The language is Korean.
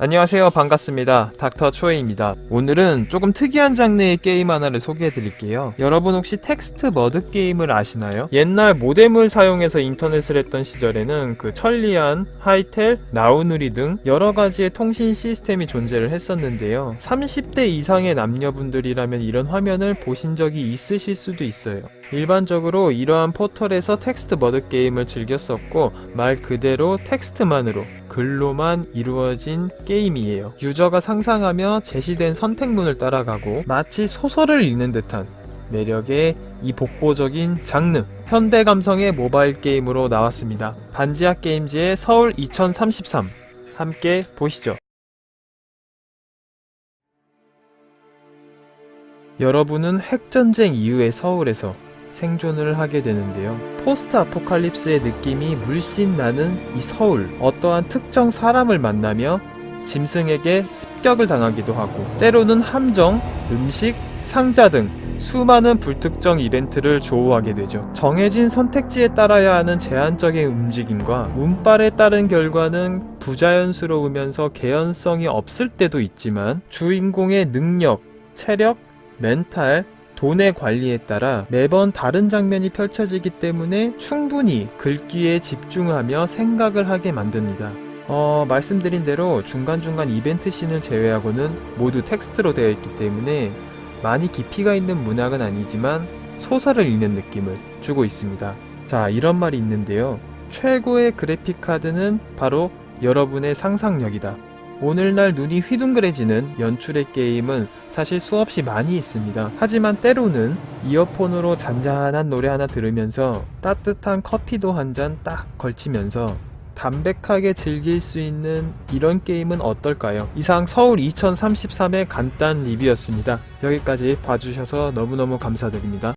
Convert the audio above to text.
안녕하세요. 반갑습니다. 닥터 초에입니다. 오늘은 조금 특이한 장르의 게임 하나를 소개해 드릴게요. 여러분 혹시 텍스트 머드 게임을 아시나요? 옛날 모뎀을 사용해서 인터넷을 했던 시절에는 그 천리안, 하이텔, 나우누리 등 여러 가지의 통신 시스템이 존재를 했었는데요. 30대 이상의 남녀분들이라면 이런 화면을 보신 적이 있으실 수도 있어요. 일반적으로 이러한 포털에서 텍스트 머드 게임을 즐겼었고 말 그대로 텍스트만으로 글로만 이루어진 게임이에요. 유저가 상상하며 제시된 선택문을 따라가고 마치 소설을 읽는 듯한 매력의 이 복고적인 장르 현대 감성의 모바일 게임으로 나왔습니다. 반지하 게임즈의 서울 2033 함께 보시죠. 여러분은 핵전쟁 이후의 서울에서 생존을 하게 되는데요. 포스트 아포칼립스의 느낌이 물씬 나는 이 서울. 어떠한 특정 사람을 만나며 짐승에게 습격을 당하기도 하고, 때로는 함정, 음식, 상자 등 수많은 불특정 이벤트를 조우하게 되죠. 정해진 선택지에 따라야 하는 제한적인 움직임과 운빨에 따른 결과는 부자연스러우면서 개연성이 없을 때도 있지만 주인공의 능력, 체력, 멘탈, 돈의 관리에 따라 매번 다른 장면이 펼쳐지기 때문에 충분히 글귀에 집중하며 생각을 하게 만듭니다. 어, 말씀드린 대로 중간중간 이벤트 씬을 제외하고는 모두 텍스트로 되어 있기 때문에 많이 깊이가 있는 문학은 아니지만 소설을 읽는 느낌을 주고 있습니다. 자, 이런 말이 있는데요. 최고의 그래픽 카드는 바로 여러분의 상상력이다. 오늘날 눈이 휘둥그레지는 연출의 게임은 사실 수없이 많이 있습니다. 하지만 때로는 이어폰으로 잔잔한 노래 하나 들으면서 따뜻한 커피도 한 잔 딱 걸치면서 담백하게 즐길 수 있는 이런 게임은 어떨까요? 이상 서울 2033의 간단 리뷰였습니다. 여기까지 봐주셔서 너무너무 감사드립니다.